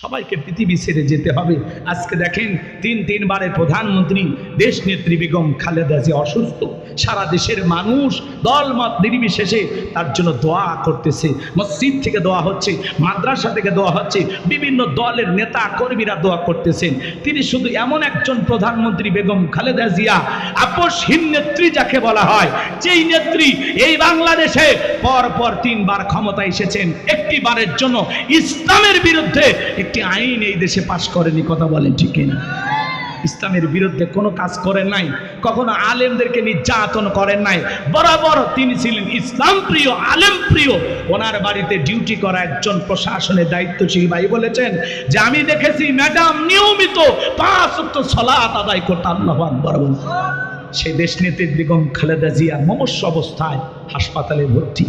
সবাইকে পৃথিবী ছেড়ে যেতে হবে। আজকে দেখেন, তিন তিনবারের প্রধানমন্ত্রী, দেশ নেত্রী বেগম খালেদা জিয়া অসুস্থ সারা দেশের মানুষ দলমত নির্বিশেষে তার জন্য দোয়া করতেছে। মসজিদ থেকে দোয়া হচ্ছে, মাদ্রাসা থেকে দোয়া হচ্ছে, বিভিন্ন দলের নেতা, কর্মীরা দোয়া করতেছেন। তিনি শুধু এমন একজন প্রধানমন্ত্রী, বেগম খালেদা জিয়া আপসহীন নেত্রী যাকে বলা হয়, যেই নেত্রী এই বাংলাদেশে পর পর তিনবার ক্ষমতা এসেছেন একটি বারের জন্য ইসলামের বিরুদ্ধে একটি আইন এই দেশে পাশ করেনি, কথা বলেন ঠিক না ইসলামের বিরুদ্ধে কোনো কাজ করেন নাই, কখনো আলেমদেরকে নির্যাতন করেন নাই। বরাবর তিনি ছিলেন ইসলাম প্রিয়, আলেম প্রিয়। ওনার বাড়িতে ডিউটি করা একজন প্রশাসনের দায়িত্বশীল ভাই বলেছেন যে, আমি দেখেছি ম্যাডাম নিয়মিত পাঁচ উক্ত আদায় করতে আল্লাহ আকবর সেই দেশনেত্রী বেগম খালেদা জিয়া মমস্য অবস্থায় হাসপাতালে ভর্তি,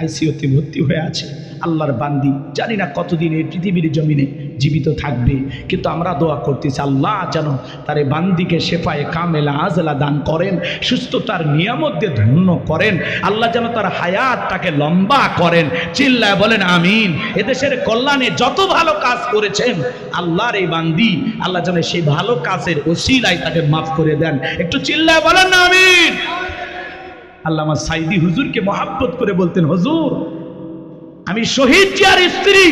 আইসিইউতে ভর্তি হয়ে আছে। আল্লাহর বান্দি। জানি না কতদিন এই পৃথিবীর জমিনে জীবিত থাকবে, কিন্তু আমরা দোয়া করতেছি, আল্লাহ যেন তার এই বান্দিকে শেফায়ে কামেলা, আজলা দান করেন, সুস্থতার নিয়ামত দিয়ে ধন্য করেন, আল্লাহ যেন তার হায়াত তাকে লম্বা করেন। চিল্লায় বলেন, আমিন। এদেশের কল্যাণে যত ভালো কাজ করেছেন, আল্লাহর এই বান্দি, আল্লাহ যেন সেই ভালো কাজের ওসিলায় তাকে মাফ করে দেন। একটু চিল্লায় বলেন, আমিন। আল্লামা সাইদি হুজুরকে মহাব্বত করে বলতেন, হুজুর আমি শহীদ জিয়ার স্ত্রী।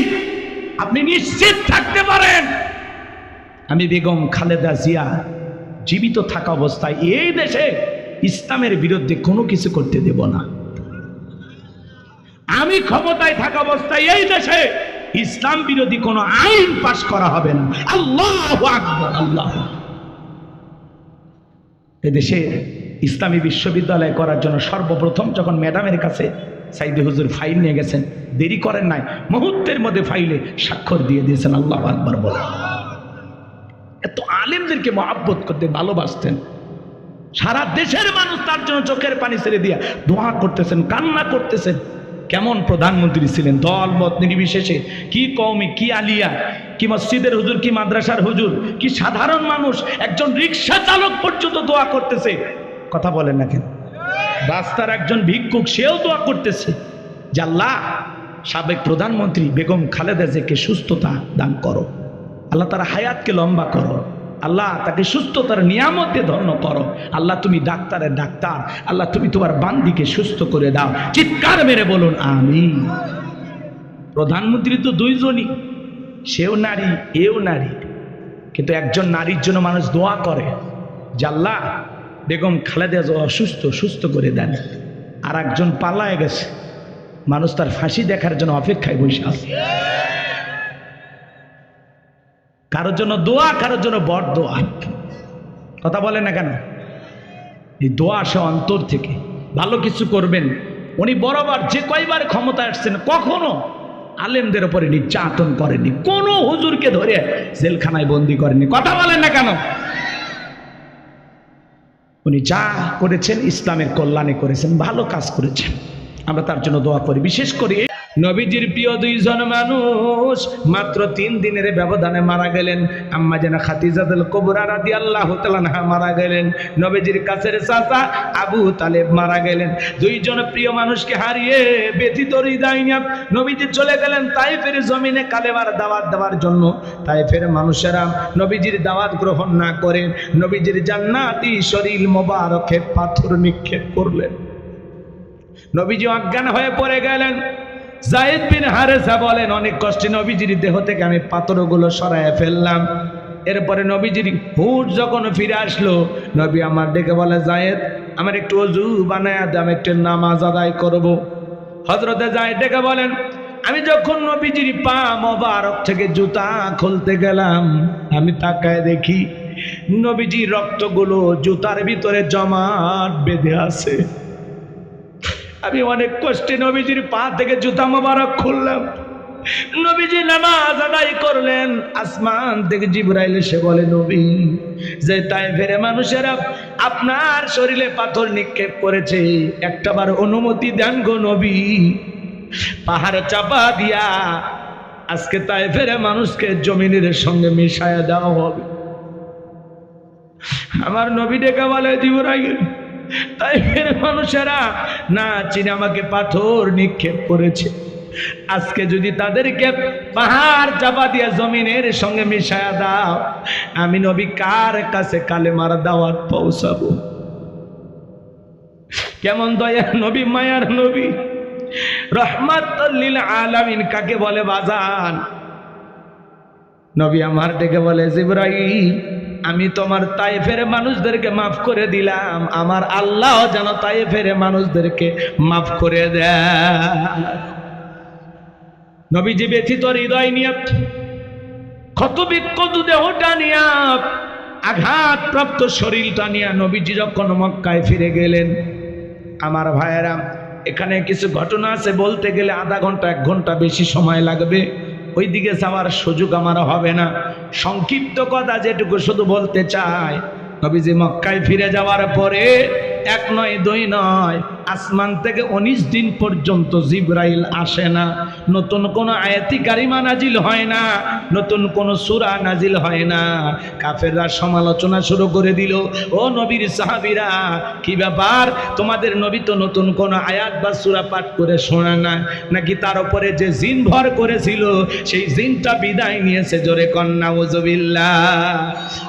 আপনি নিশ্চিত থাকতে পারেন। আমি বেগম খালেদা জিয়া জীবিত থাকা অবস্থায় এই দেশে ইসলামের বিরুদ্ধে কোনো কিছু করতে দেব না। আমি ক্ষমতায় থাকা অবস্থায় এই দেশে ইসলাম বিরোধী কোনো আইন পাশ করা হবে না। আল্লাহ আল্লাহ এদেশে ইসলামী বিশ্ববিদ্যালয় করার জন্য সর্বপ্রথম যখন ম্যাডামের কাছে সাইদি হুজুর ফাইল নিয়ে গেছেন। দেরি করেন নাই। মুহূর্তের মধ্যে ফাইলে স্বাক্ষর দিয়ে দিয়েছেন। আল্লাহ আকবর বলে এত আলেমদেরকে মহাব্বত করতে ভালোবাসতেন। সারা দেশের মানুষ তার জন্য চোখের পানি ছেড়ে দিয়া দোয়া করতেছেন, কান্না করতেছেন। কেমন প্রধানমন্ত্রী ছিলেন? দল, মত নির্বিশেষে কি কৌমি কি আলিয়া, কি মসজিদের হুজুর, কি মাদ্রাসার হুজুর, কি সাধারণ মানুষ, একজন রিক্সা চালক পর্যন্ত দোয়া করতেছে। কথা বলেন না কেন? রাস্তার একজন ভিক্ষুক, সেও দোয়া করতেছে আল্লাহ, সাবেক প্রধানমন্ত্রী বেগম খালেদা জেকে সুস্থতা দান করো। আল্লাহ তার হায়াতকে লম্বা করো। আল্লাহ তাকে সুস্থতার নিয়ামতে ধন্য করো। আল্লাহ তুমি ডাক্তারের ডাক্তার। আল্লাহ তুমি তোমার বান্দিকে সুস্থ করে দাও। চিৎকার মেরে বলুন আমি প্রধানমন্ত্রী তো দুইজনই, সেও নারী, এও নারী। কিন্তু একজন নারীর জন্য মানুষ দোয়া করে আল্লাহ বেগম খালেদা অসুস্থ, সুস্থ করে দেন। আর একজন পালায় গেছে। মানুষ তার ফাঁসি দেখার জন্য অপেক্ষায় বসে আছে। কারোর জন্য দোয়া, কারোর জন্য বড় দোয়া কথা বলে না কেন? এই দোয়া আসে অন্তর থেকে। ভালো কিছু করবেন। উনি বরাবর যে কয়বার ক্ষমতা আসছেন, কখনো আলেমদের উপরে নির্যাতন করেনি কোনো হুজুরকে ধরে জেলখানায় বন্দি করেনি কথা বলেন না কেন? উনি যা করেছেন, ইসলামের কল্যাণে করেছেন, ভালো কাজ করেছেন। আমরা তার জন্য দোয়া করি। বিশেষ করে নবীজির প্রিয় দুইজন মানুষ মাত্র তিন দিনের ব্যবধানে মারা গেলেন। আম্মা যেন খাতিজাদুল কবরা রাদি আল্লাহ তালানহা মারা গেলেন। নবীজির কাছের চাচা আবু তালেব মারা গেলেন। দুইজন প্রিয় মানুষকে হারিয়ে ব্যথিত হৃদয় নবীজি চলে গেলেন তাই তাইফের জমিনে কালেবার দাওয়াত দেওয়ার জন্য। তাই তাইফের মানুষেরা নবীজির দাওয়াত গ্রহণ না করে নবীজির জান্নাতি শরীর মোবারকে পাথর নিক্ষেপ করলেন। নবীজি অজ্ঞান হয়ে পড়ে গেলেন। জায়েদ বিন হারেসা বলেন অনেক কষ্টে নবীজির দেহ থেকে আমি পাথরগুলো সরায় ফেললাম। এরপরে নবীজির হুট যখন ফিরে আসলো নবী আমার ডেকে বলে জায়েদ আমার একটু অজু বানায় দে, আমি একটু নামাজ আদায় করব। হজরতে জায়েদ ডেকে বলেন আমি যখন নবীজির পা মোবারক থেকে জুতা খুলতে গেলাম আমি তাকায় দেখি নবীজির রক্তগুলো জুতার ভিতরে জমাট বেঁধে আছে। আমি অনেক কষ্টে নবীজির পা থেকে জুতা মোবারক খুললাম। নবীজি নামাজ আদায় করলেন। আসমান থেকে জিব্রাইল এসে বলে, নবী, যে তাই ফেরে মানুষেরা আপনার শরীরে পাথর নিক্ষেপ করেছে একটাবার অনুমতি দেন গো নবী। পাহাড়ে চাপা দিয়া আজকে তাই ফেরে মানুষকে জমিনের সঙ্গে মিশায়া দেওয়া হবে। আমার নবী ডেকে বলে, জিব্রাইল তাই ফের মানুষেরা, না চিনে আমাকে পাথর নিক্ষেপ করেছে, আজকে যদি তাদেরকে পাহাড় চাপা দিয়ে জমিনের সঙ্গে মিশায়া দাও, আমি নবী কার কাছে কালেমার দাওয়াত পৌঁছাবো? কেমন দয়া নবী, মায়ার নবী। রহমাতুল্লিল আলামিন কাকে বলে বাজান? নবী আমার ডেকে বলে, জিব্রাইল আমি তোমার তাই ফেরে মানুষদেরকে মাফ করে দিলাম। আমার আল্লাহ যেন তাই ফেরে মানুষদেরকে মাফ করে দেয় নবীজি ব্যথিত হৃদয় নিয়ে ক্ষত বিক্ষত দেহটা নিয়ে আঘাত প্রাপ্ত শরীরটা নিয়ে নবীজি যখন মক্কায় ফিরে গেলেন, আমার ভাইয়েরা, এখানে কিছু ঘটনা আছে, বলতে গেলে আধা ঘণ্টা, এক ঘণ্টা বেশি সময় লাগবে। ওই দিকে যাওয়ার সুযোগ আমার হবে না। সংক্ষিপ্ত কথা যেটুকু শুধু বলতে চায় যে মক্কায় ফিরে যাওয়ার পরে এক নয়, দুই নয় আসমান থেকে উনিশ দিন পর্যন্ত জিব্রাইল আসে না। নতুন কোনো আয়াতি কারিমা নাজিল হয় না। নতুন কোনো সুরা নাজিল হয় না। কাফেররা সমালোচনা শুরু করে দিল, ও নবীর সাহাবিরা, কি ব্যাপার? তোমাদের নবী তো নতুন কোনো আয়াত বা সুরা পাঠ করে শোনা না। নাকি তার উপরে যে জিন ভর করেছিল, সেই জিনটা বিদায় নিয়েছে জোরে কন্যা ওজবিল্লা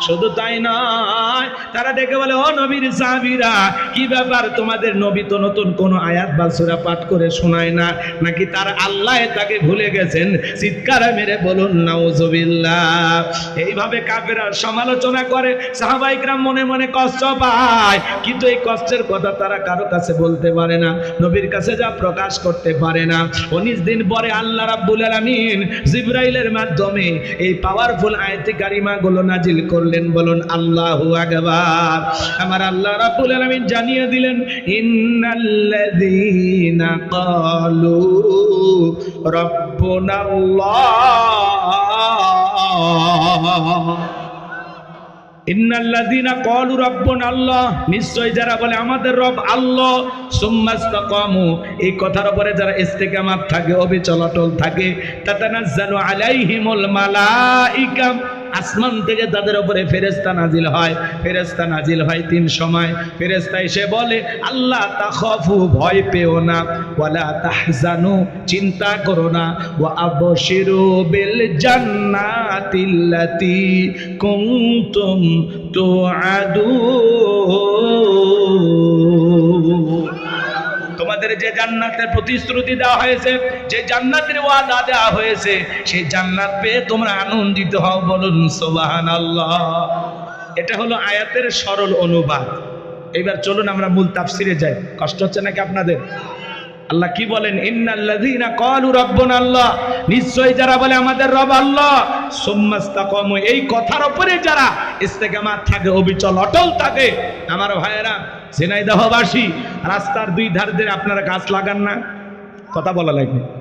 শুধু তাই নয়, তারা ডেকে বলে, ও নবীর সাহাবিরা, কি ব্যাপার? তোমাদের নবী তো নতুন কোন আয়াত বা সূরা পাঠ করে শোনায় না, নাকি তার আল্লাহ তাকে ভুলে গেছেন? চিৎকার মেরে বলুন, নাউজুবিল্লাহ। এইভাবে কাফেরা সমালোচনা করে, সাহাবাইকরাম মনে মনে কষ্ট পায়, কিন্তু এই কষ্টের কথা তারা কারও কাছে বলতে পারে না, নবীর কাছে যা প্রকাশ করতে পারে না। উনিশ দিন পরে আল্লাহ রাব্বুল আলামিন জিব্রাইলের মাধ্যমে এই পাওয়ারফুল আয়াতি কারিমা গুলো নাজিল করলেন, বলুন, আল্লাহু আকবার। আমার আল্লাহ রাব্বুল আলামিন জানিয়ে দিলেন আল্লাহ ইন্নাল্লাযীনা ক্বালু রাব্বুনা আল্লাহ নিশ্চয় যারা বলে আমাদের রব আল্লাহ সুম্মাস্তাকামু এই কথার উপরে যারা ইস্তেকামাত থাকে অবিচল থাকে, তাতানাজ্জালু আলাইহিমুল মালাইকা। আসমান থেকে তাদের উপরে ফেরেস্তা নাজিল হয়। ফেরেস্তা নাজিল হয় তিন সময়। ফেরেস্তা এসে বলে, আল্লাহ তাখাফু ভয় পেও না। ওয়ালা তাহজানু, চিন্তা করো না। ওয়া আবশিরু বিল জান্নাতিল্লাতি কুনতুম তুআদুন। তোমাদের যে জান্নাতের প্রতিশ্রুতি দেওয়া হয়েছে, যে জান্নাতের ওয়াদা দেওয়া হয়েছে, সেই জান্নাত পেয়ে তোমরা আনন্দিত হও বলুন সোবাহান আল্লাহ এটা হলো আয়াতের সরল অনুবাদ। এবার চলুন আমরা মূল তাফসিরে যাই। কষ্ট হচ্ছে নাকি আপনাদের? আল্লাহ কি বলেন? ইন্নাল্লাযীনা ক্বালু রাব্বুনা আল্লাহ। নিশ্চয় যারা বলে, আমাদের রব আল্লাহ। সুম্মাস্তাকামু এই কথার উপরে যারা ইস্তেকামাত থাকে, অবিচল, অটল থাকে, আমার ভাইয়েরা, ঝিনাইদহবাসী, রাস্তার দুই ধার দিয়ে আপনারা গাছ লাগান না। কথা বলা লাগবে।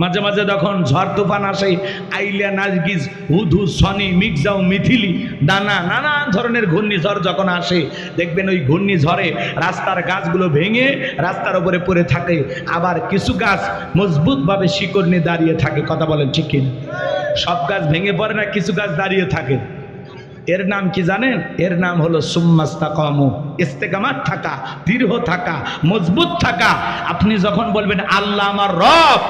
মাঝে মাঝে যখন ঝড় তুফান আসে, আইলিয়া, নাজগিজ, হুধু, সনি মিকজাও মিথিলি, দানা নানান ধরনের ঘূর্ণিঝড় যখন আসে, দেখবেন ওই ঘূর্ণিঝড়ে রাস্তার গাছগুলো ভেঙে রাস্তার উপরে পড়ে থাকে। আবার কিছু গাছ মজবুতভাবে শিকড় নিয়ে দাঁড়িয়ে থাকে, কথা বলেন ঠিক সব গাছ ভেঙে পড়ে না, কিছু গাছ দাঁড়িয়ে থাকে। এর নাম কি জানেন? এর নাম হলো সুম্মাস্তাকাম। ইস্তেকামাত থাকা, দৃঢ় থাকা, মজবুত থাকা। আপনি যখন বলবেন, আল্লাহ আমার রব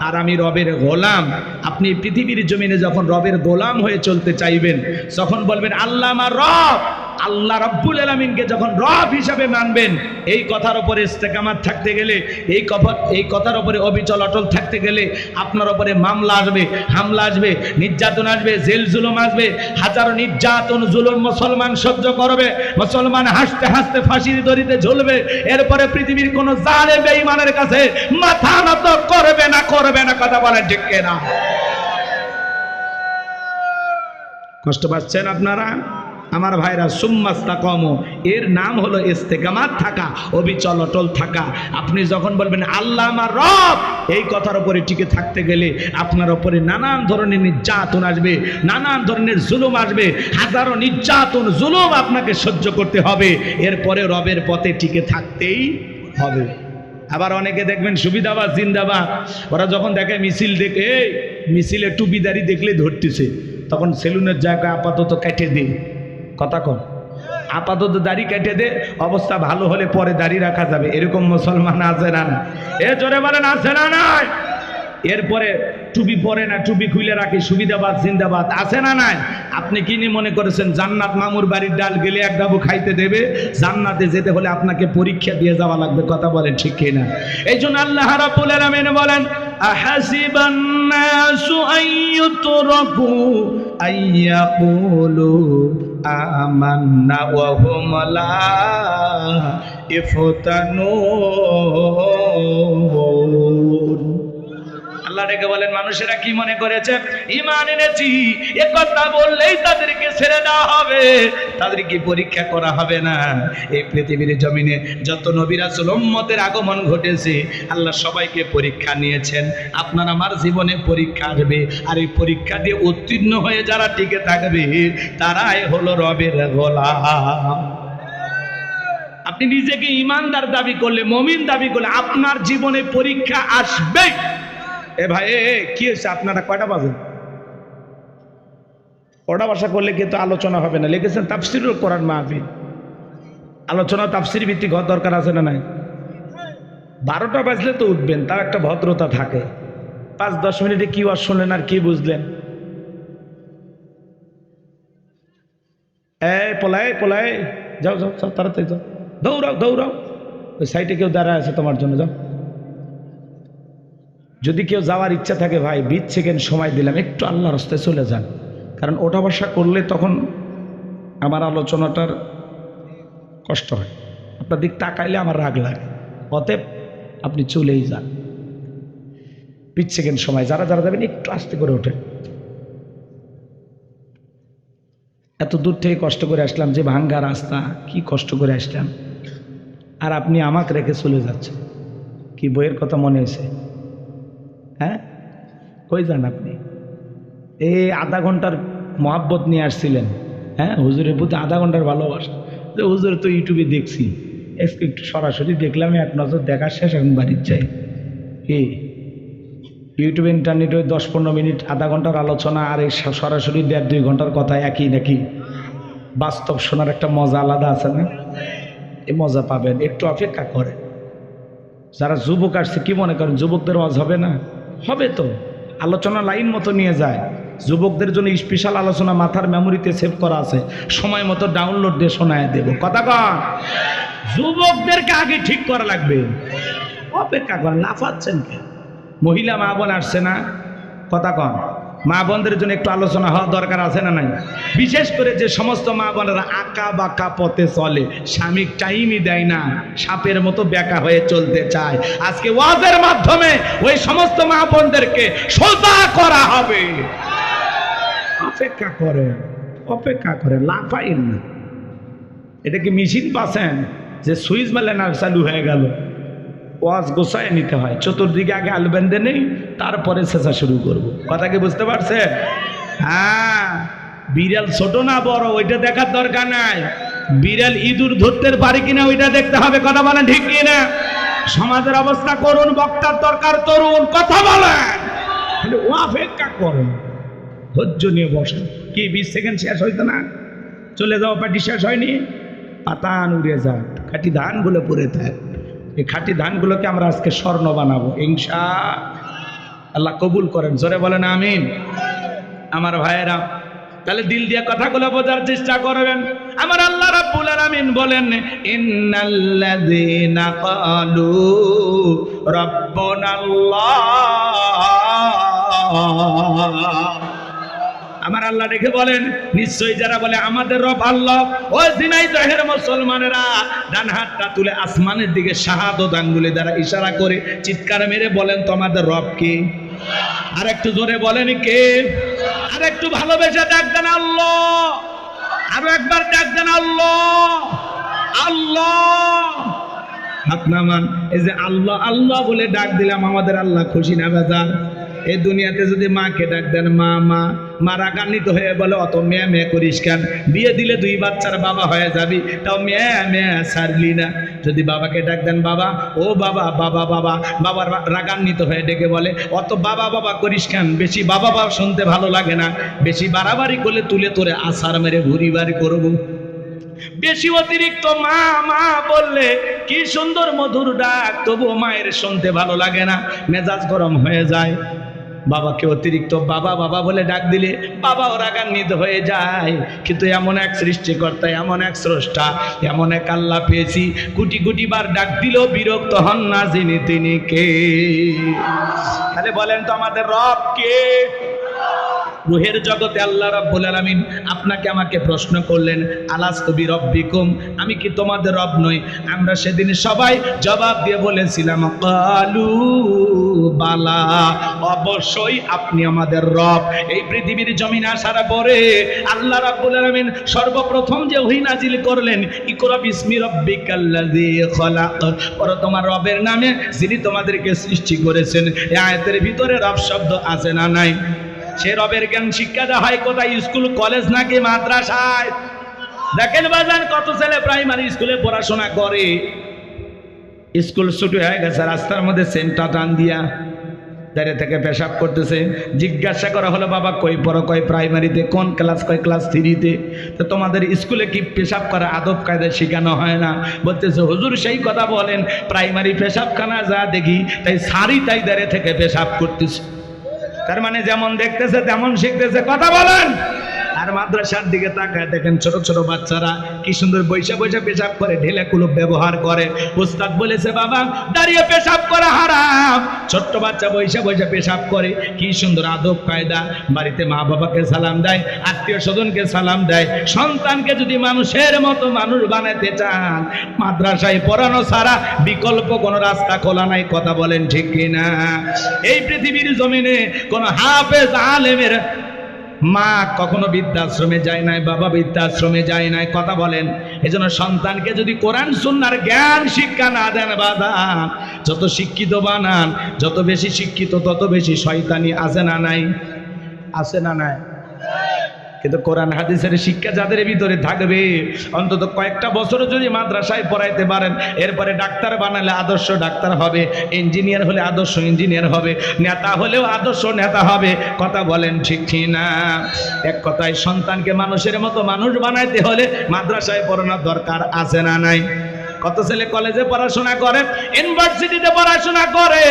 আর আমি রবের গোলাম। আপনি পৃথিবীর জমিনে যখন রবের গোলাম হয়ে চলতে চাইবেন, তখন বলবেন, আল্লাহ আমার রব। আল্লাহ রব্বুল আলমিনকে যখন রব হিসাবে মানবেন, এই কথার ওপরে ইস্তেকামাত থাকতে গেলে, এই এই কথার ওপরে অবিচল অটল থাকতে গেলে আপনার উপরে মামলা আসবে, হামলা আসবে, নির্যাতন আসবে, জেল জুলুম আসবে, হাজারো নির্যাতন, জুলুম মুসলমান সহ্য করবে, মুসলমান হাসতে হাসতে ফাঁসির দড়িতে ঝুলবে, এরপরে পৃথিবীর কোনো জালে বেঈমানের কাছে মাথা নত করবে না করবে না, কথা বলে ঠিক না কষ্ট পাচ্ছেন আপনারা? আমার ভাইরা সুম্মাস্তা কম এর নাম হলো ইস্তেকামাত থাকা, অবিচল অটল থাকা। আপনি যখন বলবেন, আল্লাহ আমার রব, এই কথার উপরে টিকে থাকতে গেলে আপনার উপরে নানান ধরনের নির্যাতন আসবে, নানান ধরনের জুলুম আসবে, হাজারো নির্যাতন, জুলুম আপনাকে সহ্য করতে হবে। এরপরে রবের পথে টিকে থাকতেই হবে। আবার অনেকে দেখবেন, সুবিধাবাদ, জিন্দাবাদ। ওরা যখন দেখে মিছিল দেখে মিছিলে টুপিদারি দেখলে ধরতেছে। তখন সেলুনের জায়গা আপাতত কেটে দিন কথা কন আপাতত দাড়ি কেটে দে, অবস্থা ভালো হলে পরে দাড়ি রাখা যাবে। এরকম মুসলমান আছে না? এ জোরে বলেন, আছে না নাই? এরপরে টুপি পরে না, টুপি খুলে রাখি, সুবিধাবাদ, জিন্দাবাদ, আছে না নাই? আপনি কি নিয়ে মনে করেছেন, জান্নাত মামুর বাড়ির ডাল গেলে এক ডাবু খাইতে দেবে? জান্নাতে যেতে হলে আপনাকে পরীক্ষা দিয়ে যাওয়া লাগবে, কথা বলেন ঠিক কিনা? এই জন্য আল্লাহ রাব্বুল আলামিন বলেন, আহাসিবান নাসু আইয়ুতরাকু আইয়াকুলু আমান্না ওয়া হুম লা ইফতানুন আল্লাহ বলেন, মানুষেরা কি মনে করেছে? ইমান এনেছি। এ কথা বললেই তাদেরকে ছেড়ে দেওয়া হবে। পরীক্ষা করা হবে না। এই পৃথিবীর জমিনে যত আগমন ঘটেছে, আল্লাহ সবাইকে পরীক্ষা নিয়েছেন। আপনার আমার জীবনে পরীক্ষা আসবে। আর এই পরীক্ষা দিয়ে উত্তীর্ণ হয়ে যারা টিকে থাকবে, তারাই হলো রবের গোলাম। আপনি নিজেকে ইমানদার দাবি করলে, মমিন দাবি করলে, আপনার জীবনে পরীক্ষা আসবে এ ভাই কি হয়েছে? আপনারা কয়টা বাজে? কটা বাসা করলে কিন্তু আলোচনা হবে না। লিখেছেন তাফসিরুল কোরআন মাহফিল। আলোচনা তাফসির ভিত্তিক হওয়ার দরকার আছে না নাই? বারোটা বাজলে তো উঠবেন, তাও একটা ভদ্রতা থাকে। পাঁচ, দশ মিনিটে কি ওয়াজ শুনলেন আর কি বুঝলেন? এই পোলাই পোলাই যাও যাও যাও, তাড়াতাড়ি যাও। দৌড়াও দৌড়াও। ওই সাইডে কেউ দাঁড়ায় আছে তোমার জন্য, যাও। যদি কেউ যাওয়ার ইচ্ছা থাকে, ভাই বিশ সেকেন্ড সময় দিলাম, একটু আল্লাহর রাস্তায় চলে যান। কারণ ওঠা বসা করলে তখন আমার আলোচনাটার কষ্ট হয়। আপনার দিক তাকাইলে আমার রাগ লাগে। অতএব আপনি চলেই যান। বিশ সেকেন্ড সময়, যারা যারা যাবেন, একটু আস্তে করে ওঠেন। এত দূর থেকে কষ্ট করে আসলাম যে ভাঙ্গা রাস্তা, কি কষ্ট করে আসলাম। আর আপনি আমাকে রেখে চলে যাচ্ছেন। কি বইয়ের কথা মনে হয়েছে হ্যাঁ? কই যান আপনি? এই আধা ঘণ্টার মহাব্বত নিয়ে আসছিলেন হ্যাঁ? হুজুরের প্রতি আধা ঘণ্টার ভালোবাসা। যে হুজুর তো ইউটিউবে দেখছি। একটু সরাসরি দেখলাম, এক নজর দেখার শেষ এখন বাড়ির চাই। কি? ইউটিউব, ইন্টারনেটে ওই দশ পনেরো মিনিট, আধা ঘণ্টার আলোচনা আর এই সরাসরি দেড় দুই ঘণ্টার কথা একই নাকি? বাস্তব শোনার একটা মজা আলাদা আছে না? এই মজা পাবেন। একটু অপেক্ষা করেন। যারা যুবক আসছে, কি মনে করেন? যুবকদের ওয়াজ হবে না? হবে তো? আলোচনা লাইন মতো নিয়ে যায়। যুবকদের জন্য স্পেশাল আলোচনা মাথার মেমোরিতে সেভ করা আছে। সময় মতো ডাউনলোড দিয়ে শোনায় দেব। কথা কন। যুবকদেরকে আগে ঠিক করা লাগবে। অপেক্ষা করেন লাফাচ্ছেন কেন? মহিলা মা বোন আসছে না? কথা কন। মা বোনদের জন্য একটু আলোচনা হওয়া দরকার আছে না নাই? বিশেষ করে যে সমস্ত মা বোনেরা আঁকা বাঁকা পথে চলে, স্বামী টাইমই দেয় না, সাপের মতো বেকা হয়ে চলতে চায়। আজকে ওয়াজের মাধ্যমে ওই সমস্ত মা বোনদেরকে সোজা করা হবে। অপেক্ষা করে অপেক্ষা করে লাফাইন না। এটা কি মেশিন পাচ্ছেন? যে সুইচ মেলে না, চালু হয়ে গেল। ওয়াজ গোসায় নিতে হয়। চতুর্দিকে আগে আলু বেঁধে নেই, তারপরে চেঁচা শুরু করব। কথা কি বুঝতে পারছে হ্যাঁ বিড়াল ছোট না বড়, ওইটা দেখার দরকার নাই। বিড়াল ইঁদুর ধরতে পারে কিনা, ওইটা দেখতে হবে, কথা বলেন ঠিক কিনা? সমাজের অবস্থা করুন, বক্তার দরকার তরুণ, কথা বলেন। ও অপেক্ষা করুন। ধৈর্য নিয়ে বসেন। কি, বিশ সেকেন্ড শেষ হইতো না? চলে যাওয়া পার্টি শেষ হয়নি? পাতান উড়ে যাক। খাঁটি ধানগুলো পরে থাক। এই খাঁটি ধানগুলোকে আমরা আজকে স্বর্ণ বানাবো, ইনশা আল্লাহ কবুল করেন। জোরে বলেন আমিন। আমার ভাইয়েরা, তাহলে দিল দিয়ে কথাগুলো বোঝার চেষ্টা করবেন। আমার আল্লাহ রাব্বুল আলামিন বলেন, ইন্নাল্লাযীনা ক্বালু রাব্বুনাল্লাহ। আমার আল্লাহ রেখে বলেন, নিশ্চয়ই যারা বলে আমাদের রব আল্লাহ, ও দহের মুসলমানেরা, ডান হাতটা তুলে আসমানের দিকে শাহাদত আঙ্গুলে দ্বারা ইশারা করে চিৎকার মেরে বলেন, তোমাদের রব কে? আর একটু জোরে বলেন, কে? আর একটু ভালোবেসে ডাক দেন, আল্লাহ। আরও একবার ডাক দেন, আল্লাহ। আল্লাহ। হাত নামান, এই যে আল্লাহ আল্লাহ বলে ডাক দিলাম, আমাদের আল্লাহ খুশি না, বেজার। এই দুনিয়াতে যদি মাকে ডাক দেন, মা মা। মা রাগান্বিত হয়ে বলে, অত মেয়ে মেয়ে করিস কেন? বিয়ে দিলে দুই বাচ্চার বাবা হয়ে যাবি। তাও মেয়ে মেয়ে সারলি না। যদি বাবাকে ডাক দেন, বাবা, ও বাবা বাবা বাবা। বাবার রাগান্বিত হয়ে ডেকে বলে, অত বাবা বাবা করিস কেন? বেশি বাবা বাবা শুনতে ভালো লাগে না। বেশি বাড়াবাড়ি করলে তুলে তোরে আসার মেরে ঘুরি বাড়ি করব। বেশি অতিরিক্ত মা মা বললে, কি সুন্দর মধুর ডাক, তবুও মায়ের শুনতে ভালো লাগে না। মেজাজ গরম হয়ে যায়। বাবাকে অতিরিক্ত বাবা বাবা বলে ডাক দিলে বাবাও রাগান্বিত হয়ে যায়। কিন্তু এমন এক সৃষ্টিকর্তা, এমন এক স্রষ্টা, এমন এক আল্লাহ পেয়েছি কোটি কোটি বার ডাক দিলেও বিরক্ত হন না যিনি তিনি কে। তাহলে বলেন তো আমাদের রব কে? রুহের জগতে আল্লাহ রাব্বুল আলামিন আপনাকে আমাকে প্রশ্ন করলেন, আলাস্তু বিরব্বিকুম? আমি কি তোমাদের রব নই? আমরা সেদিন সবাই জবাব দিয়ে বলেছিলাম, কালু বালা। অবশ্যই আপনি আমাদের রব। এই পৃথিবীর জমিন আসার পরে আল্লাহ রাব্বুল আলামিন সর্বপ্রথম যে ওহী নাজিল করলেন, ইকরা বিসমি রাব্বিকাল্লাযী খলাক। পর তোমার রবের নামে যিনি তোমাদেরকে সৃষ্টি করেছেন এই আয়াতের ভিতরে রব শব্দ আছে না নাই? সে রবের জ্ঞান শিক্ষা দেওয়া হয়, কোথায়? স্কুল, কলেজ নাকি মাদ্রাসায়? দেখেন বাজান, কত ছেলে প্রাইমারি স্কুলে পড়াশোনা করে। স্কুল ছুটি হয়ে গেছে, রাস্তার মধ্যে সেন্টার টান দিয়া দাঁড়িয়ে থেকে পেশাব করতেছে। জিজ্ঞাসা করা হলো, বাবা, কই পড়ো? কয় প্রাইমারিতে? কোন ক্লাস? কয় ক্লাস থ্রিতে? তো তোমাদের স্কুলে কি পেশাব করা আদব কায়দা শেখানো হয় না? বলতেছে, হুজুর সেই কথা বলেন, প্রাইমারি পেশাবখানা যা দেখি, তাই সারি তাই দাঁড়িয়ে থেকে পেশাব করতেছে। তার মানে যেমন দেখতেছে তেমন শিখতেছে। কথা বলেন। আর মাদ্রাসার দিকে তাকায় দেখেন ছোট ছোট বাচ্চারা কি সুন্দর বৈশা বৈশা পেশাব করে, ঢেলে কুলুপ ব্যবহার করে। উস্তাদ বলেছে, বাবা, দাঁড়িয়ে পেশাব করা হারাম। ছোট্ট বাচ্চা বৈশা বৈশা পেশাব করে, কি সুন্দর আদব কায়দা। বাড়িতে মা বাবাকে সালাম দেয়, আত্মীয় স্বজনকে সালাম দেয়। সন্তানকে যদি মানুষের মতো মানুষ বানাতে চান, মাদ্রাসায় পড়ানো ছাড়া বিকল্প কোনো রাস্তা খোলা নাই, কথা বলেন ঠিক কিনা? এই পৃথিবীর জমিনে কোন হাফেজ আলেমের মা কখনো বৃদ্ধাশ্রমে যায় নাই, বাবা বৃদ্ধাশ্রমে যায় নাই, কথা বলেন। এই জন্য সন্তানকে যদি কোরআন, সুন্নার জ্ঞান, শিক্ষা না দেন, বাধা। যত শিক্ষিত বানান, যত বেশি শিক্ষিত, তত বেশি শয়তানি আছে না নাই? আছে না নাই? কিন্তু কোরআন হাদিসের শিক্ষা যাদের ভিতরে থাকবে, অন্তত কয়েকটা বছর যদি মাদ্রাসায় পড়াইতে পারেন, এরপরে ডাক্তার বানালে আদর্শ ডাক্তার হবে, ইঞ্জিনিয়ার হলে আদর্শ ইঞ্জিনিয়ার হবে, নেতা হলেও আদর্শ নেতা হবে, কথা বলেন ঠিক না এক কথায় সন্তানকে মানুষের মতো মানুষ বানাইতে হলে মাদ্রাসায় পড়ানোর দরকার আছে না নাই? কত ছেলে কলেজে পড়াশোনা করে, ইউনিভার্সিটিতে পড়াশোনা করে,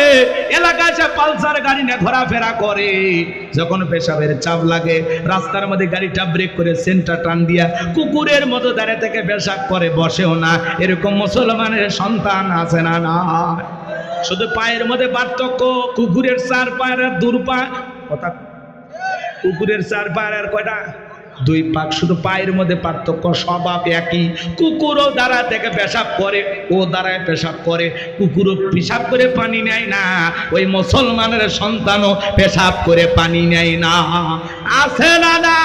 এলাকায় সে পালসার গাড়ি নিয়ে ঘোরাফেরা করে। যখন পেশাবের চাপ লাগে, রাস্তার মধ্যে গাড়িটা ব্রেক করে সেন্টার টান দিয়া কুকুরের মতো দাঁড়িয়ে থেকে পেশাব করে, বসেও না। এরকম মুসলমানের সন্তান আছে না না শুধু পায়ের মধ্যে পার্থক্য, কুকুরের চার পায়ের দূর পা কথা কুকুরের চার পায়ের কয়টা? দুই পাক শুধু পায়ের মধ্যে পার্থক্য, স্বভাব একই। কুকুরও দ্বারা থেকে পেশাব করে, ও দ্বারায় পেশাব করে। কুকুরও পেশাব করে পানি নেয় না, ওই মুসলমানের সন্তানও পেশাব করে পানি নেয় না। আছে না না